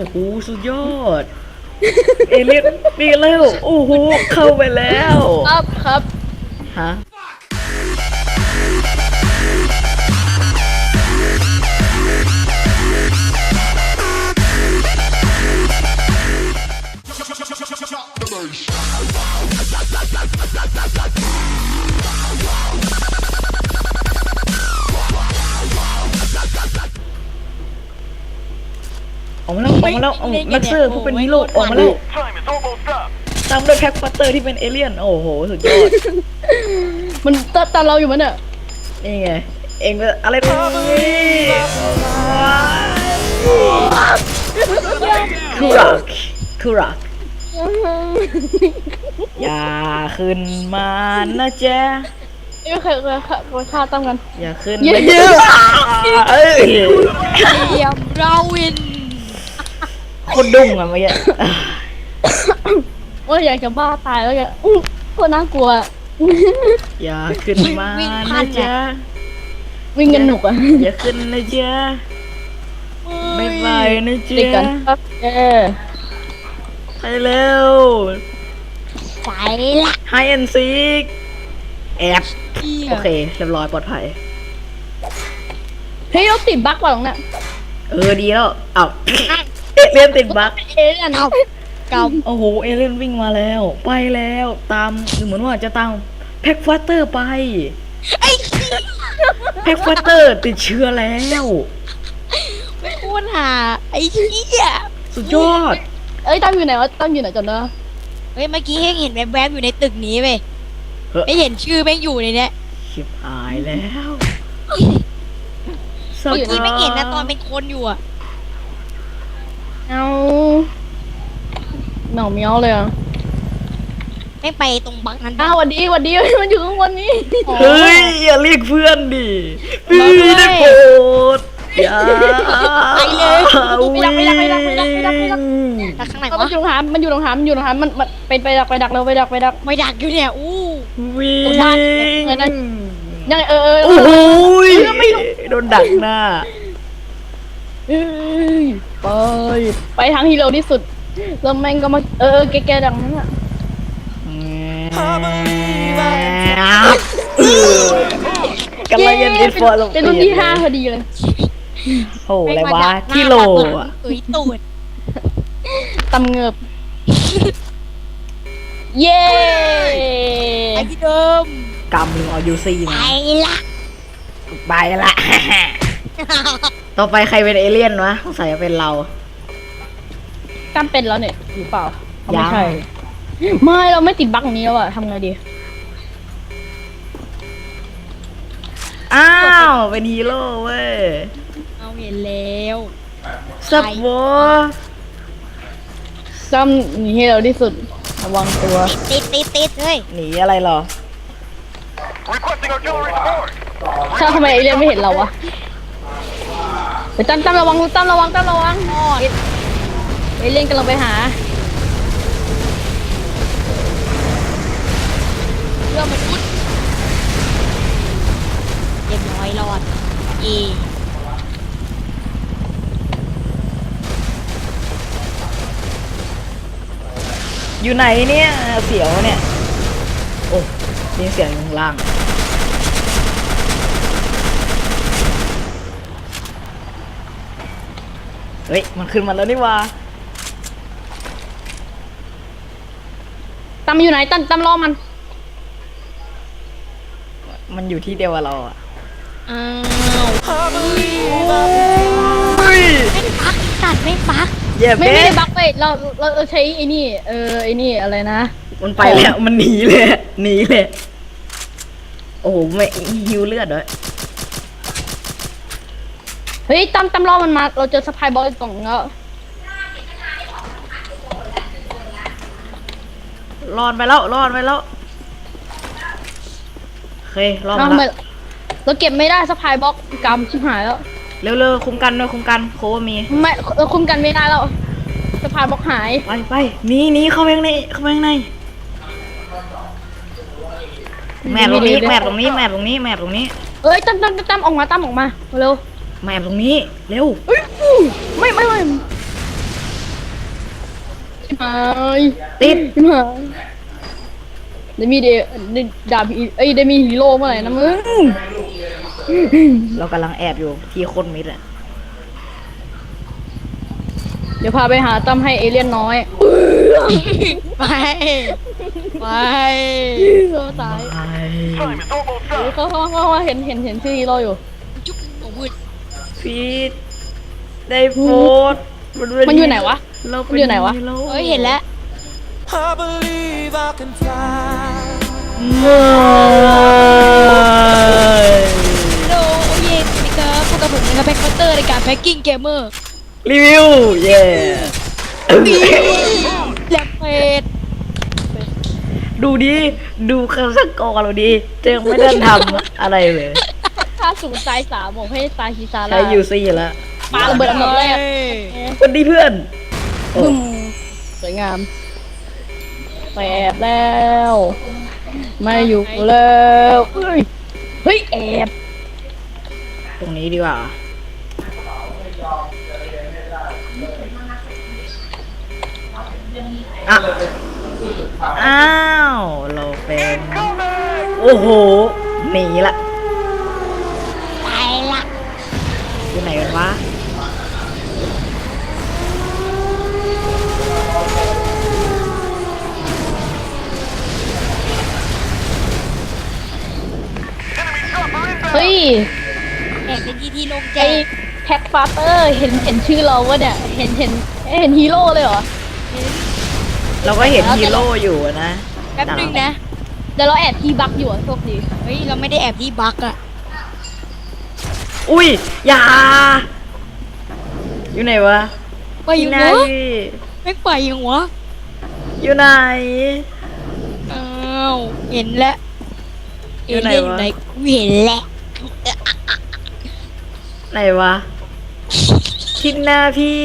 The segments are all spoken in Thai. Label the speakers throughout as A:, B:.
A: โอ้โหสุดยอด เอเลี่ยนปีนแล้วโอ้โหเข้าไปแล้ว
B: ครับครับ
A: ฮะ ออกมาแล้วออกมาแล้วเอานักเซอร์ผู้เป็นฮีโร่ออกมาแล้ว
C: Time is almost up.
A: ตามด้วยแพ็คฟัตเตอร์ที่เป็นเอเลี่ยน โอ้โห สุดยอด
B: มันตตามเราอยู่มันอะ
A: นี่ไง เองก็อะไรตรงนี้คูรักคูรักอย่าขึ้นมานะจ๊ะ
B: ไม่เคยเคยเคยเคยฆ่าตั้มกัน
A: อย่าขึ้น
B: เย้
A: มาเยอะเอ้ย
D: เยี่ยมเราวิน
A: คนดุ้งอะเมื่อกี้
B: ว่าอยากจะบ้าตายแล้วแกอู้โคตรน่ากลัว
A: อย่าขึ้นมานะจ๊ะ
B: วิ่งกันหนุกอะ
A: อย่าขึ้นนะจ๊ะไม่ไปนะ
B: ติดกัน
A: จ๊ะ
B: ครับเออ
A: ไปเร็ว
D: ไปละ
A: ไฮเอ็นซีกแอบโอเคเรียบร้อยปลอดภัย
B: เฮ้ยเราติดบั๊กว่ะตรงเนี้ย
A: เออดีแล้วเอ้าเอ เลี่ยนติดบั๊ก
B: เอเลี่ยนเอา
D: ก
A: โอ้โห เอเลี่ยนวิ่งมาแล้ว ไปแล้ว ตามเหมือนว่าจะตามแพ็กฟัตเตอร์ไปำ
D: ไอ้
A: แพ็กฟัตเตอร์ติดเชื้อแล้ว
D: ไม่ควรหาไอ้เหี้ย
A: สุดยอด
B: เอ้ยตั้มอยู่ไหนวะตั้มอยู่ไหนจนเนอะ
D: เฮ้ยเมื่อกี้เฮงเห็นแวบๆอยู่ในตึกนี้เว้ย
A: เฮ้ย
D: ไม่เห็นชื่อแม่งอยู่ในเนี้ย
A: ชิบหายแล้ว
D: เมื่อกี้ไม่เห็นนะตอนเป็นคนอยู่อะ
B: เอาหนองเมียวเลยอะ
D: แม่งไปตรงบังนั้น
B: อ้าวหวันดีหวันดี มันอยู่ข้างบนนี้
A: เฮ้ยอย่าเรียกเพื่อนดิพี่
D: เราด้วย
A: ได้โปรดอย่า
D: ไปเลย
A: วิ่ง
D: ดักข้างไหน
B: มัน
D: วะ
B: อยู่ตรงหามมันอยู่ตรงหามมันอยู่ตรงหามมันมันไปไปดักไปดักเราไปดักไปดัก
D: ไม่ดักอยู่เนี่ยอู้
A: วิ่ง
B: ตรงบ้านเออนั่นยังไงเออเออ
A: โอ้โหย
B: เออไม่รู้
A: โดนดักหน้า
B: เอ้ยไปไปทางที่เร็วที่สุดแล้วแม่งก็มาเออเออแกแกดังนั้นอะ
A: กำลังจะดิฟอร์ลง
B: เป็นรุ่นที่ห้าพอดีเลย
A: โอ้อะไร
D: แม่งมาวะดักหน้า
A: ที่โหล
D: ดักหลัง
A: อะ
D: เอ้ยตูด
B: ตำเงือบเย้
D: ไอ้ที่เดิม
A: กำมึงเอายูซี่
D: ไป
A: มา
D: ละ
A: ไปละ ต่อไปใครเป็นเอเลี่ยนวะสงสัยจะเป็นเรา
B: กล้ามเป็นแล้วเนี่ยหรือเปล่าเอาไม่
A: ยัง
B: ใช่ ไม่เราไม่ติดบั๊กนี้แล้วอะทำไงดี
A: อ้าว เป็นฮีโร่เว้ย
D: เอาเห็นแล้ว
A: สับวอ
B: ซ้ำหนีให้เร็วที่สุดระวังตัว
D: ติดติดติดเฮ้ย
A: หนีอะไรเหรอ
C: Requesting artillery support.
B: ถ้าทำไมไอเลียนไม่เห็นเราวะ ไปตั้มตั้มระวังตั้มระวังตั้มระวังไอเลียนกำลังไปหา
D: เรื่องมันพุดเรียบร้อยรอดเอ
A: อยู่ไหนเนี่ยเสียวเนี่ย โอ้ยินเสียงอยู่ข้างล่าง เฮ้ย มันขึ้นมาแล้วนี่หว่า
B: ตั้มอยู่ไหนตั้มตั้มรอมัน
A: มันอยู่ที่เดียวกับเราอะ
D: อ้าว
A: เฮ้ย
D: ไม่ปักตัดไม่ปัก
A: เย่
B: ไม่
A: เบ๊
B: ไม่ได้บั๊กเว้ยเราเราเราใช้ไอ้นี่ เออไอ้นี่อะไรนะ
A: มันไปแล้ว มันหนีเลย หนีเลย โอ้โหไม่ฮิวเลือดด้วย
B: เฮ้ยตั้มตั้มรอมันมา เราเจอสปายบอลกล่องแล้ว
A: รอดไปแล้วรอดไปแล้วโอเครอด
B: เอา
A: มา
B: มา
A: แล้ว
B: เราเก็บไม่ได้สปายบล็อกกำชิบหายแล้ว
A: เร็วๆคุ้มกันด้วยคุ้มกันโคว่ามี
B: ไม่เราคุมกันไม่ได้แล้วสปายบล็อกหาย
A: ไปไปหนีหนีเข้าไปข้างในเข้าไปข้างในแมปตรงนี้แมปตรงนี้แมปตรงนี้แมปตรงนี้
B: เอ้ยตั้มตั้มตั้มตั้มออกมาตั้มออกมาเร็ว
A: แมปตรงนี้ เร็ว
B: เอ้ยอู้ไม่ไม่ไม่หาย
A: ติด
B: ชิบหายได้มีเดได้ดาบอีเอ้ยได้มีฮีโร่เมื่อไหร่นะมึง
A: เรากำลังแอบอยู่ที่โคนมิดอะ
B: เดี๋ยวพาไปหาตั้มให้เอเลี่ยนน้อย
D: ไปไป
B: เราตาย
A: ไป
C: Time is almost up.
B: เขาเขาเขาเขาเห็นเห็นเห็นชื่อฮีโร่อยู่
D: จุ๊บโอ้โห
A: พีทได้โพสต์บเวที
B: มันอยู่ไหนวะ
A: เราเป็
B: มันอยู่ไหนวะ
A: ฮีโร่
D: เฮ้ยเห็นแล้ว
E: I believe I can fly.
A: ไม่
D: โดเย็นนะครับพวกกับผมนะครับแพ็คเตอร์ในการแพ็คกิ้งเกมเมอร์
A: รีวิว เย้
D: แลมเพด
A: ดูดิ ดูคำสกอร์เราดิเจงไม่ได้ทำอะไรเลย
B: ถ้า สูงตายสามผมให้ตายฮีซา
A: ใช้
B: ร่า
A: ยูซี่แล้ว
B: ปาระเบิดอันดับแรก
A: สวัสดีเพื่อน
B: บึ้มสวยงามแอบแล้วไม่อยู่แล้วเฮ้ยเฮ้ยแอบ
A: ตรงนี้ดีกว่าอะอ้าว เราเป็น โอ้โหหนีละ
D: ไปละ
A: อยู่ไหนกันวะ
B: เฮ้ย
D: แอบเป็นที่ที่โลงใจ
B: ไอแท็กฟาเตอร์เห็นเห็นชื่อเราวะเนี่ย เห็นเห็นเอ๊ะเห็นฮีโร่เลยเหรอ
A: เราก็เห็นฮีโร่อยู่อะนะ
D: แป๊บนึงนะ
B: แต่เราแอบทีบักอยู่อะโชคดี
D: เฮ้ย เราไม่ได้แอบที่บักอะ
A: อุ้ย อย่า อยู่ไหนวะ
D: ไปอยู่
A: ไหน
D: วะไม่ไปยังวะ
A: อยู่ไหน
D: อ้าวเห็นแล้ว
A: อยู่ไหนวะ
D: เกูเห็นแล้ว
A: ไหนวะทิศหน้าพี่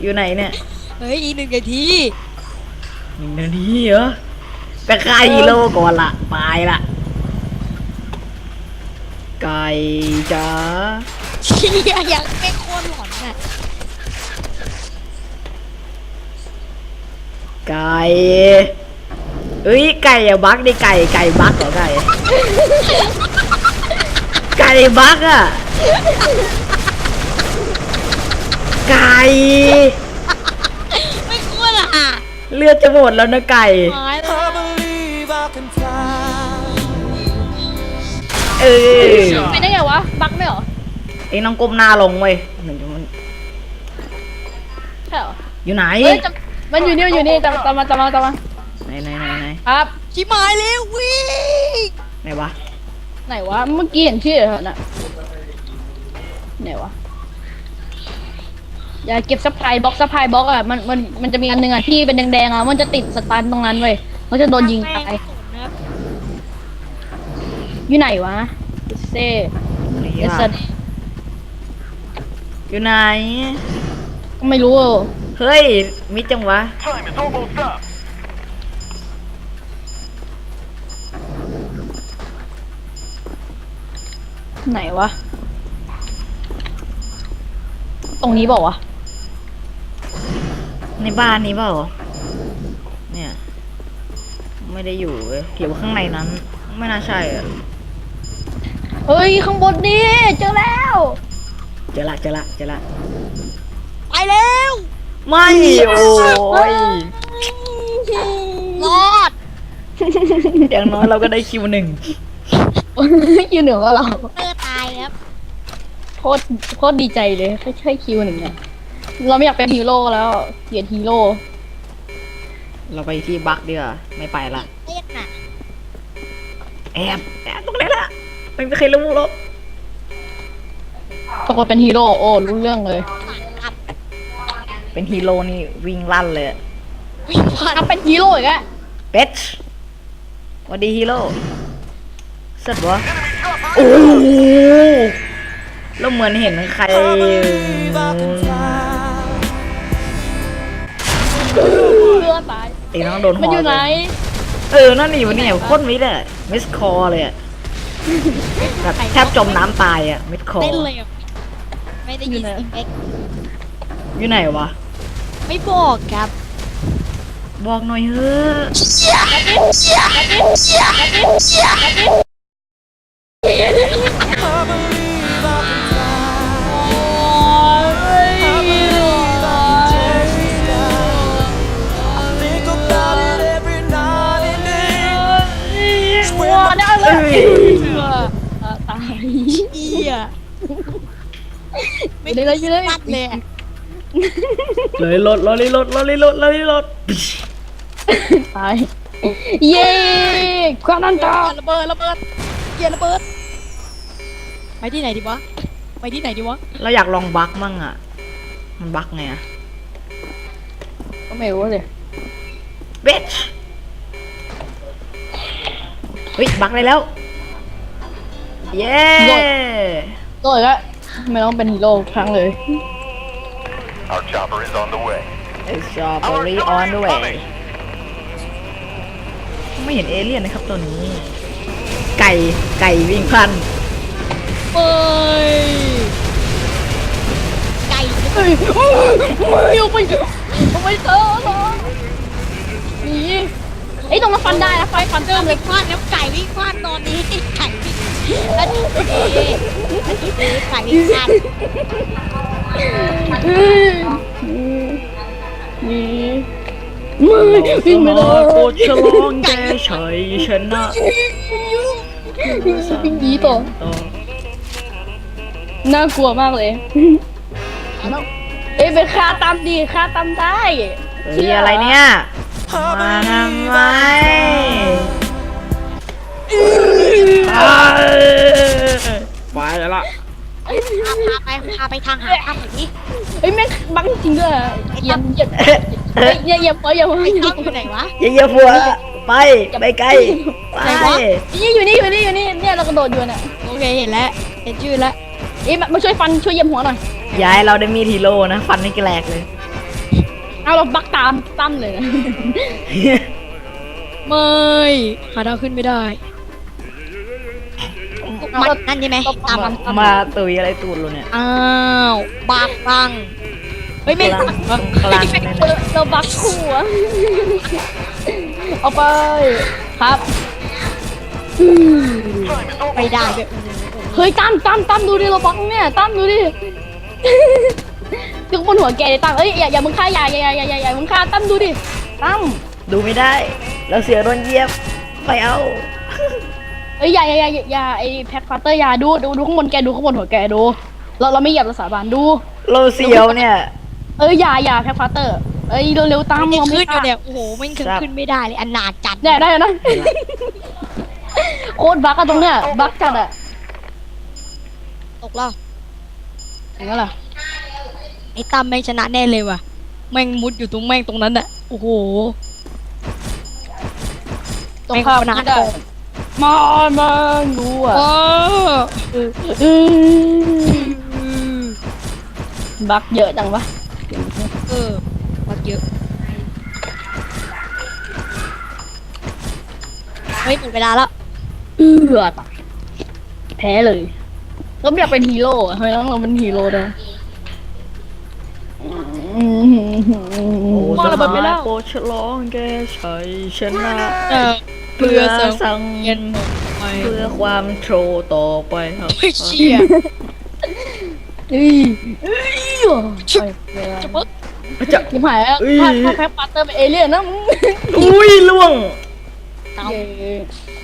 A: อยู่ไหนเนี่ย
D: เฮ้ยอีกหนึ่งนาที
A: หนึ่งนาทีเหรอไปฆ่าฮีโร่ก่อนละไปละ ไก่จ้า
D: เชี่ยยังไม่โคตรหลอนน่ะ
A: ไก่เอ้ยไก่อะบักดิไก่ไก่บักเหรอไก่ไก่บักอะไก่
D: ไม่โคตรอะ
A: เลือดจะหมดแล้วนะไก่
D: หา
A: เออ
B: ไม่ได้ไงวะ บักไม่เหรอ
A: เอ็งต้องก้มหน้าลงเว้ยหนึ่งมัน
B: ใช่เหรอ
A: อยู่ไหน
B: เฮ้ยจำมันอยู่นี่มันอยู่นี่จำจำมาจำมาจำมา
A: ไหนไหนไหนไหน
B: ครับ
D: ชิมายเลยวิ่ง
A: ไหนวะ
B: ไหนวะ เมื่อกี้เห็นชื่อเหรอน่ะไหนวะ อย่าเก็บซัพพลายบ็อกซัพพลายบ็อกอะ มัน มัน มันจะมีอันหนึ่งอะที่เป็นแดงๆอะ มันจะติดสตันตรงนั้นเว้ยมันจะโดนยิงตาย อยู่ไหนวะเซ่
A: นี่
B: เอส
A: วะอยู่ไหน
B: ก็ไม่รู้อะ
A: เฮ้ย มิดจังวะ
C: Time is almost up.
B: ไหนวะ ตรงนี้บอกวะ
A: ในบ้านนี้เปล่า เนี่ย ไม่ได้อยู่เว้ยหรือว่าข้างในนั้น ไม่น่าใช่อะ
B: เฮ้ยข้างบนนี่เจอแล้ว
A: เจอละเจอละเจอละ
D: ไปแล้ว
A: ไม่โอ้ย
D: รอด
A: อย่างน้อยเราก็ได้คิวหนึ่ง
B: คิวหนึ่งก็เรา
D: เตอร์ตายครับ
B: โคตรโคตรดีใจเลยแค่ใช่คิวหนึ่งเนี่ยเราไม่อยากเป็นฮีโร่แล้วเกลียดฮีโร่
A: เราไปที่บักดีกว่าไม่ไปละ
D: เล่นน่ะ
A: แอบแอบตรงนี้ละ ไม่มีใครรู้หรอก
B: ปรากฏเป็นฮีโร่โอ้รู้เรื่องเลย
D: อัด
A: เป็นฮีโร่นี่วิ่งลั่นเลยอะ
D: วิ่งผ่าน
B: ถ้าเป็นฮีโร่อีกอะ
A: เป็ดสวัสดีฮีโร่เสร็จวะโอ้โหแล้วเหมือนเห็นใคร
E: I believe I can fly.
B: เลือดตาย
A: ตีน้องโดนห
B: มัน
A: อ
B: อยู่ไหน
A: เออ นั่นนี่วะเนี่ยโคตรมิดอะมิสคอเลยอะ แบบแทบจมน้ำตายอะมิสคอ
D: เต้นเลยอะไม่ได้ยิน
B: อยู่ไหน
D: เสียงเอ็กซ์
A: อยู่ไหนวะ
D: ไม่บอกครับ
A: บอกหน่อยเฮ้อะ
E: I believe I
B: ไม่อยู่เลยอยู่เลย
D: ปัดเลยอะ
A: เลยรถลอรี่รถลอรี่รถลอรี่รถ
B: ตายเย้ความนันตา
D: ระเบิดระเบิดเกียร์ระเบิดไปที่ไหนดีวะไปที่ไหนดีวะ
A: เราอยากลองบักมั่งอะ มันบักไงอะ
B: ก็ไม่รู้เลย
A: เบชเฮ้ยบักได้แล้ว เย้
B: โดยก็ ไม่ต้องเป็นฮีโร่ครั้งเลย
C: Our chopper is on the way.
A: เอชอปอรี่ออนด้วยไม่เห็นเอเลี่ยนนะครับตัวนี้ ไก่ไก่วิ่งพัน
D: เอ้ยไก่
B: เฮ้ยเดี๋ยวไปทำไมเธอเหรอหนีไอ้ยตรงนั้นฟันได้นะไฟฟันเติ
D: เริ่
B: ม
D: ม
B: เล
D: ไป
B: ย
D: คว้านแล้วไก่วิ่งคว้านตอนนี้ไก่วิ่ง แล้วนี่เอ๊ะแล้วนี่ไก่วิ่งคว้าน
B: นีไม่วิ่งไม่ได้
A: โคชลองแกชัยชนะ
B: วิ่งหนีต่อน่ากลัวมากเลยเอ้ยเป็นคาตามดีคาตามได้
A: เฮ้ยอะไรเนี่ย มา
D: พาพาไปพาไปทางหาถ้ำหน่อยดิ
B: เอ้ยแม่งบังจริงด้วยอะเหยียบเหยียบเอ้ยเหยียบเหยียบเหยียบเหยียบ
D: ไอ้ถ้ำอยู่ไหนวะ
A: อย่าเหยียบหัว ไป ไปไกล ไป
B: นี่อยู่นี่อยู่นี่อยู่นี่เนี่ยเรากระโดดอยู่เนี่ย
D: โอเคเห็นแล้วเห็นชื่อแล้ว
B: เอ้ยมามาช่วยฟันช่วยเหยียบหัวหน่อย
A: ย้ายเราได้มีดฮีโร่นะ ฟันให้แกลกเลย
B: เอาเราบักตามตั้มเลยนะ
D: ไม่หาทางขึ้นไม่ได้ มันนั่นใช่ไหมตามมัน
A: มาตุยอะไรตูดเราเนี่ย
D: อ้าวบากบังเฮ้ยไม่
A: กำลังกำลังเนี่ย
B: เออเราบักคู่อะเอาไปครับ
C: Time is
D: ไป
C: almost
D: ได้
C: up.
D: ด้วย
B: เฮ้ยตั้มตั้มตั้มดูดิเราบักเนี่ยตั้มดูดิถึงบนหัวแกเลยตั้มเอ้ยอย่าอย่ามึงฆ่าอย่าอย่าอย่าอย่าอย่ามึงฆ่าตั้มดูดิตั้ม
A: ดูไม่ได้ เราเสียโดนเหยียบไปเอา
B: เอ้ยอย่าอย่าอย่าอย่าอย่าไอแพ็คฟาเตอร์อย่าดูดูดูข้างบนแกดูข้างบนหัวแกดู เราเราไม่เหยียบเราสาบานดู
A: เราเสียวเนี่ย
B: เอ้ยอย่าอย่าแพ็คฟาเตอร์ เอ้ยเร็วๆตาม
D: มันยัง
B: เรา
D: ขึ้
B: ไม่
D: นอยู่
B: ได้
D: เนี่ยโอ้โหมันขึ้น
A: ครับ
D: ขึ้นไม่ได้เลยอันนาจัด
B: ได้ได้นะ โคตรบักอะตรงเนี้ยบักจัดอะ
D: ตกแล้ว
B: อย่างนั้นเหรอ
D: ไอ้ตั้มแม่งชนะแน่เลยว่ะแม่งมุดอยู่ตรงแม่งตรงนั้นอะโอ้โห
B: ตรงข้าม
D: ไม่
B: ไม่
D: ได้
B: ได้ มามาดูอะ
D: โอ้
B: อืมบักเยอะจังวะ
D: เออวัดเยอะเฮ้ยหมดเวลาแล้ว
B: เอือตายแพ้เลยเราไม่อยากเป็นฮีโร่อะทำไมต้องเราเป็นฮีโร่ด้วยอืม
A: โอ้
D: มองระเบิดไปแล้ว
A: โคชลองแกชัยชนะ
D: เออ
A: เพื่อสัง
D: เงินไป
A: เพื่อความโทรต่อไปครับ
D: ไม่เชี่ย
B: อืออือไปเลย
D: จะปึ๊ก
A: จะ
B: ยิบหายแล้ว
A: เอ้ย
B: ถ้าถ้าแพ็คปัตเตอร์เป็นเอเลี่ยนนะมึง
A: อุ้ยล่วง
D: ตาม
B: เย้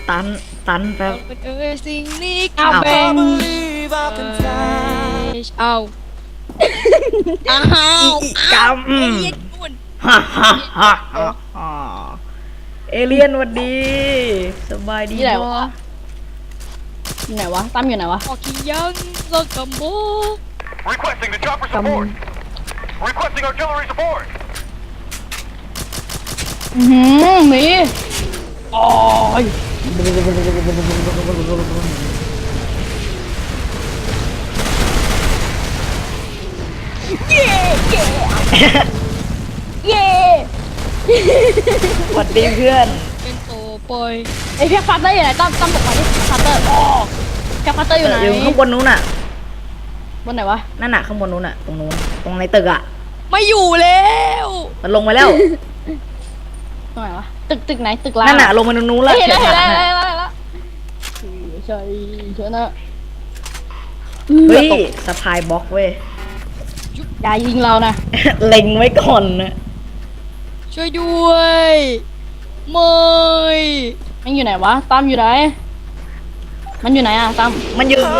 A: ตันตันแป๊บ
D: เป็นเออสิ่งนี้
B: เอา
A: เอา
B: เป็
E: I
B: น
E: believe I can fly.
D: เอาอ้าว
A: อีกำ
D: เอเลี่ยนนู่น
A: ฮ่าฮ่าฮ่าฮ่าฮ่า เอเลียนหวัดดี สบายดี
B: ที่ไหน
A: เน
B: วะ
A: อะ
B: อยู่ไหนวะ ตั้มอยู่ไหนวะ
D: ออกกินยังสกัมโบ
C: Requesting the chopper support. Requesting artillery support.
B: อือหือหมีโอ้ยเย้
A: หวัดดีเพื่อน
D: เป็นโตปอย
B: ไอแพ็คปัตเตอร์อยู่ไหนตั้มตั้มบอกมาดิปัตเตอร์โอ้แพ็คปัตเตอร์อยู่ไหน
A: อยู่ข้างบนนู้นน่ะ
B: บนไหนวะ
A: นั่นน่ะข้างบนนู้นน่ะ ตรงนู้น ตรงในตึกอะ
D: ไม่อยู่แล้ว
A: มันลงไปแล้ว
B: ตรงไหนวะ ตึกตึกไหนตึกล่าง
A: นั่นน่ะลงมาตรงนู้นละ
B: เห็นแล้ว
A: เฉี
B: เห็
A: ย
B: น
A: ด
B: แล้ว
A: หลัง
B: เห็น
A: น่ะ
B: แล้วเห็นแล้วใช่ชนะ
A: เฮ้ย
B: ตก
A: สะพายบล็อกเว้ย
B: อย่ายิงเรานะ
A: เล็งไว้ก่อนนะ
D: ช่วยด้วยไม่
B: มันอยู่ไหนวะตั้มอยู่ไหน มันอยู่ไหนอะตั้ม
A: มันอยู่ตรง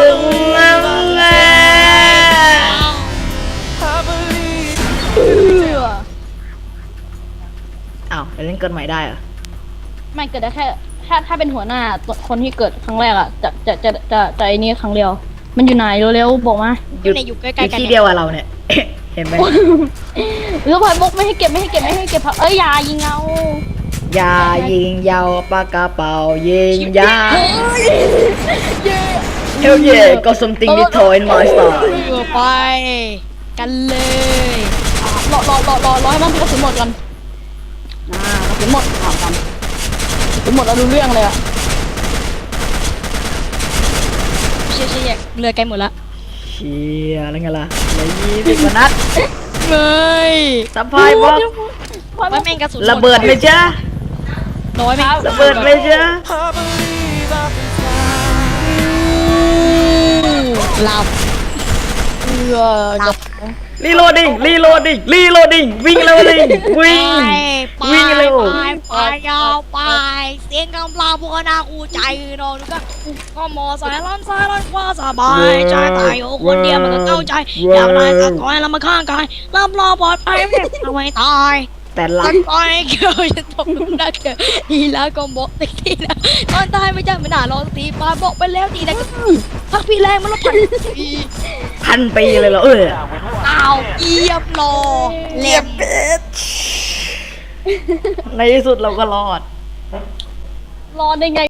A: นั้นแหละ
E: I believe
A: อ้าวไปเล่นเกินใหม่ได้เหรอะ
B: ไม่เกิดได้แค่ถ้าถ้าเป็นหัวหน้าตัวคนที่เกิดครั้งแรกอะจะจะจะจะจะไอ้นี่ครั้งเดียว มันอยู่ไหนเร็วๆบอกมา
A: อยู่
D: เนี่ยอยู่ใก
A: อ
D: ล้
A: ยู่
D: ๆกัน
A: ที่
D: เนี่ย
A: เดียวกับเราเนี่ย เห็นไหม
B: เรือพายบกไม่ให้เก็บไม่ให้เก็บไม่ให้เก็บเอ้ยอย่ายิงเอา
A: อยายิงยาวปากกระเป๋ายิงยาเฮลเย่ก็ something this toy in my style
D: เออไปกันเลย
B: รอรอรอรอรอให้มันกระสุนหมดก่อนอ่ากระสุนหมดข่าวกันกระสุนหมดเรารู้เรื่องเลยอะ
D: เชี่ยเชี่ยเรือไกลหมดละ
A: เชียอะไรไงล่ะเหลยยี่สิบกว่านัด
D: เฮ้ย
A: สะพายบล็อก
D: ไม่แม่งกระสุน
A: ระเบิดไหมจ๊ะ
D: น้อยไหม
A: ระเบิดไหมจ๊ะ
E: I believe I can fly
D: หลับ
B: เรือจะ
A: รีโหลดดิ้งรีโหลดดิ้งรีโหลดดิ้งวิ่งเร็วเลยวิ่ง
D: ไป
A: วิ่งเร็ว
D: ไปไปยาวไป เสียงกำลังพวกนาคูใจนอนก็ก็มอสายล้อนซ้ายล้อนขวาสบายใจตายอยู่คนเดียวมันก็เข้าใจอยากได้สักก้อยแล้วมาข้างกายรับรองปลอดภัยไม่เอาไว้ตาย
A: แต่หลั
D: ต
A: ง
D: อนเกี่ยวจะตกลุมนักเกี่ยวดีแล้วก็บอกติทีแล้วตอนตายไม่ใช่ไม่น่ารอสักทีปาบอกไปแล้วดีแล้วก็ พักพี่แรงมันลดพันปี
A: พันปีเลยเหรอเออ
D: อ้าวเยียบรอเรียบ
A: ในที่สุดเราก็รอด
B: รอได้ไง